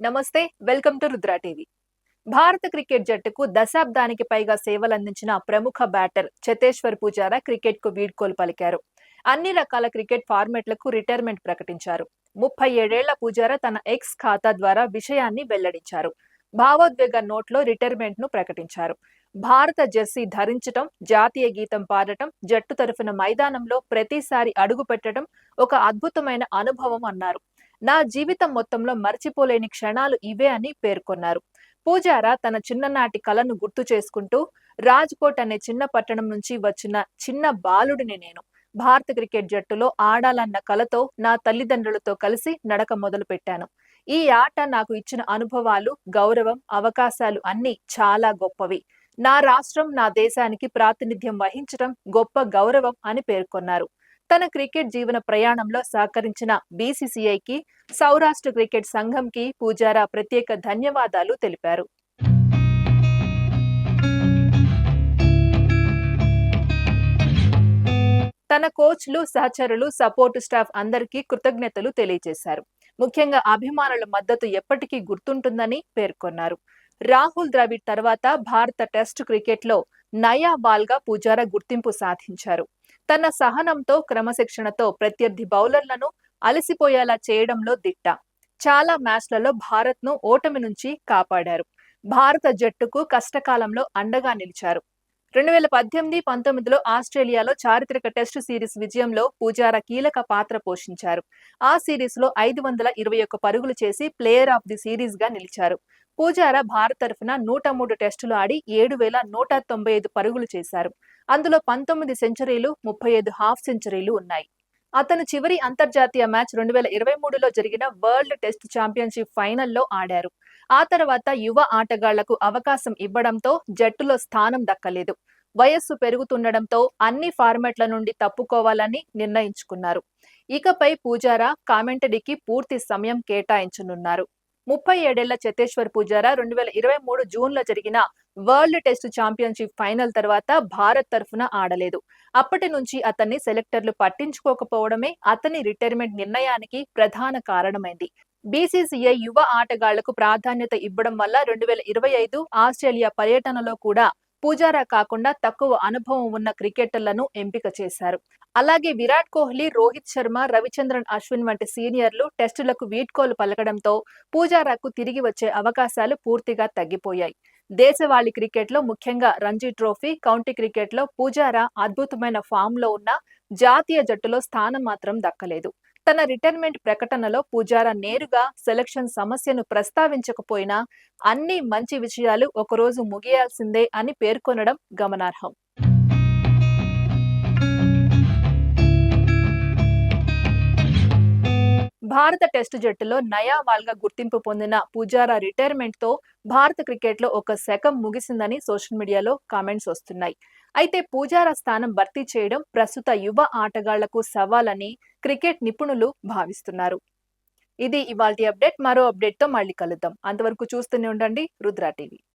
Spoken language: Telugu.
నమస్తే వెల్కమ్ టు రుద్రా టీవీ. భారత క్రికెట్ జట్టుకు దశాబ్దానికి పైగా సేవలందించిన ప్రముఖ బ్యాటర్ చతేశ్వర్ పూజారా క్రికెట్కు వీడ్కోలు పలికారు. అన్ని రకాల క్రికెట్ ఫార్మెట్లకు రిటైర్మెంట్ ప్రకటించారు. ముప్పై ఏడేళ్ళ పూజారా తన ఎక్స్ ఖాతా ద్వారా విషయాన్ని వెల్లడించారు. భావోద్వేగ నోట్లో రిటైర్మెంట్ను ప్రకటించారు. భారత జెర్సీ ధరించటం జాతీయ గీతం పాడటం జట్టు తరఫున మైదానంలో ప్రతిసారి అడుగు పెట్టడం ఒక అద్భుతమైన అనుభవం అన్నారు. నా జీవితం మొత్తంలో మర్చిపోలేని క్షణాలు ఇవే అని పేర్కొన్నారు. పూజారా తన చిన్ననాటి కలను గుర్తు చేసుకుంటూ రాజ్కోట్ అనే చిన్న పట్టణం నుంచి వచ్చిన చిన్న బాలుడిని నేను భారత క్రికెట్ జట్టులో ఆడాలన్న కలతో నా తల్లిదండ్రులతో కలిసి నడక మొదలు పెట్టాను ఈ ఆట నాకు ఇచ్చిన అనుభవాలు గౌరవం అవకాశాలు అన్ని చాలా గొప్పవి. నా రాష్ట్రం నా దేశానికి ప్రాతినిధ్యం వహించడం గొప్ప గౌరవం అని పేర్కొన్నారు. తన క్రికెట్ జీవన ప్రయాణంలో సహకరించిన బీసీసీఐకి సౌరాష్ట్ర క్రికెట్ సంఘంకి పూజారా ప్రత్యేక ధన్యవాదాలు తెలిపారు. తన కోచ్లు సహచరులు సపోర్టు స్టాఫ్ అందరికీ కృతజ్ఞతలు తెలియజేశారు. ముఖ్యంగా అభిమానుల మద్దతు ఎప్పటికీ గుర్తుంటుందని పేర్కొన్నారు. రాహుల్ ద్రవిడ్ తర్వాత భారత టెస్ట్ క్రికెట్లో నయా బాల్గా పూజారా గుర్తింపు సాధించారు. తన సహనంతో క్రమశిక్షణతో ప్రత్యర్థి బౌలర్లను అలసిపోయేలా చేయడంలో దిట్ట. చాలా మ్యాచ్లలో భారత్ను ఓటమి నుంచి కాపాడారు. భారత జట్టుకు కష్టకాలంలో అండగా నిలిచారు. రెండు వేల పద్దెనిమిది పంతొమ్మిదిలో ఆస్ట్రేలియాలో చారిత్రక టెస్ట్ సిరీస్ విజయంలో పూజారా కీలక పాత్ర పోషించారు. ఆ సిరీస్లో ఐదు వందల ఇరవై ఒక్క పరుగులు చేసి ప్లేయర్ ఆఫ్ ది సిరీస్గా నిలిచారు. పూజారా భారత్ తరఫున నూట మూడు టెస్టులు ఆడి ఏడు వేల నూట తొంభై ఐదు పరుగులు చేశారు. అందులో పంతొమ్మిది సెంచరీలు ముప్పై ఐదు హాఫ్ సెంచరీలు ఉన్నాయి. అతను చివరి అంతర్జాతీయ మ్యాచ్ రెండు వేల ఇరవై మూడులో జరిగిన వరల్డ్ టెస్ట్ ఛాంపియన్షిప్ ఫైనల్లో ఆడారు. ఆ తర్వాత యువ ఆటగాళ్ళకు అవకాశం ఇవ్వడంతో జట్టులో స్థానం దక్కలేదు. వయస్సు పెరుగుతుండడంతో అన్ని ఫార్మాట్ల నుండి తప్పుకోవాలని నిర్ణయించుకున్నారు. ఇకపై పూజారా కామెంటరీకి పూర్తి సమయం కేటాయించనున్నారు. ముప్పై ఏడేళ్ళ చతేశ్వర్ పూజారా రెండు వేల ఇరవై మూడు జూన్లో జరిగిన వరల్డ్ టెస్ట్ ఛాంపియన్షిప్ ఫైనల్ తర్వాత భారత్ తరఫున ఆడలేదు. అప్పటి నుంచి అతన్ని సెలెక్టర్లు పట్టించుకోకపోవడమే అతని రిటైర్మెంట్ నిర్ణయానికి ప్రధాన కారణమైంది. బీసీసీఐ యువ ఆటగాళ్ళకు ప్రాధాన్యత ఇవ్వడం వల్ల రెండు వేల ఇరవై ఐదు ఆస్ట్రేలియా పర్యటనలో కూడా పూజారా కాకుండా తక్కువ అనుభవం ఉన్న క్రికెటర్లను ఎంపిక చేశారు. అలాగే విరాట్ కోహ్లీ రోహిత్ శర్మ రవిచంద్రన్ అశ్విన్ వంటి సీనియర్లు టెస్టులకు వీడ్కోలు పలకడంతో పూజారాకు తిరిగి వచ్చే అవకాశాలు పూర్తిగా తగ్గిపోయాయి. దేశవాళీ క్రికెట్లో ముఖ్యంగా రంజీ ట్రోఫీ కౌంటీ క్రికెట్లో పూజారా అద్భుతమైన ఫామ్లో ఉన్న జాతీయ జట్టులో స్థానం మాత్రం దక్కలేదు. తన రిటైర్మెంట్ ప్రకటనలో పూజారా నేరుగా సెలక్షన్ సమస్యను ప్రస్తావించకపోయినా అన్ని మంచి విషయాలు ఒకరోజు ముగియాల్సిందే అని పేర్కొనడం గమనార్హం. భారత టెస్ట్ జట్టులో నయావాల్గా గుర్తింపు పొందిన పూజారా రిటైర్మెంట్తో భారత క్రికెట్లో ఒక శకం ముగిసిందని సోషల్ మీడియాలో కామెంట్స్ వస్తున్నాయి. అయితే పూజారా స్థానం భర్తీ చేయడం ప్రస్తుత యువ ఆటగాళ్ళకు సవాలని క్రికెట్ నిపుణులు భావిస్తున్నారు. ఇది ఇవాల్టి అప్డేట్. మరో అప్డేట్తో మళ్ళీ కలుద్దాం. అంతవరకు చూస్తూనే ఉండండి. రుద్రా టీవీ.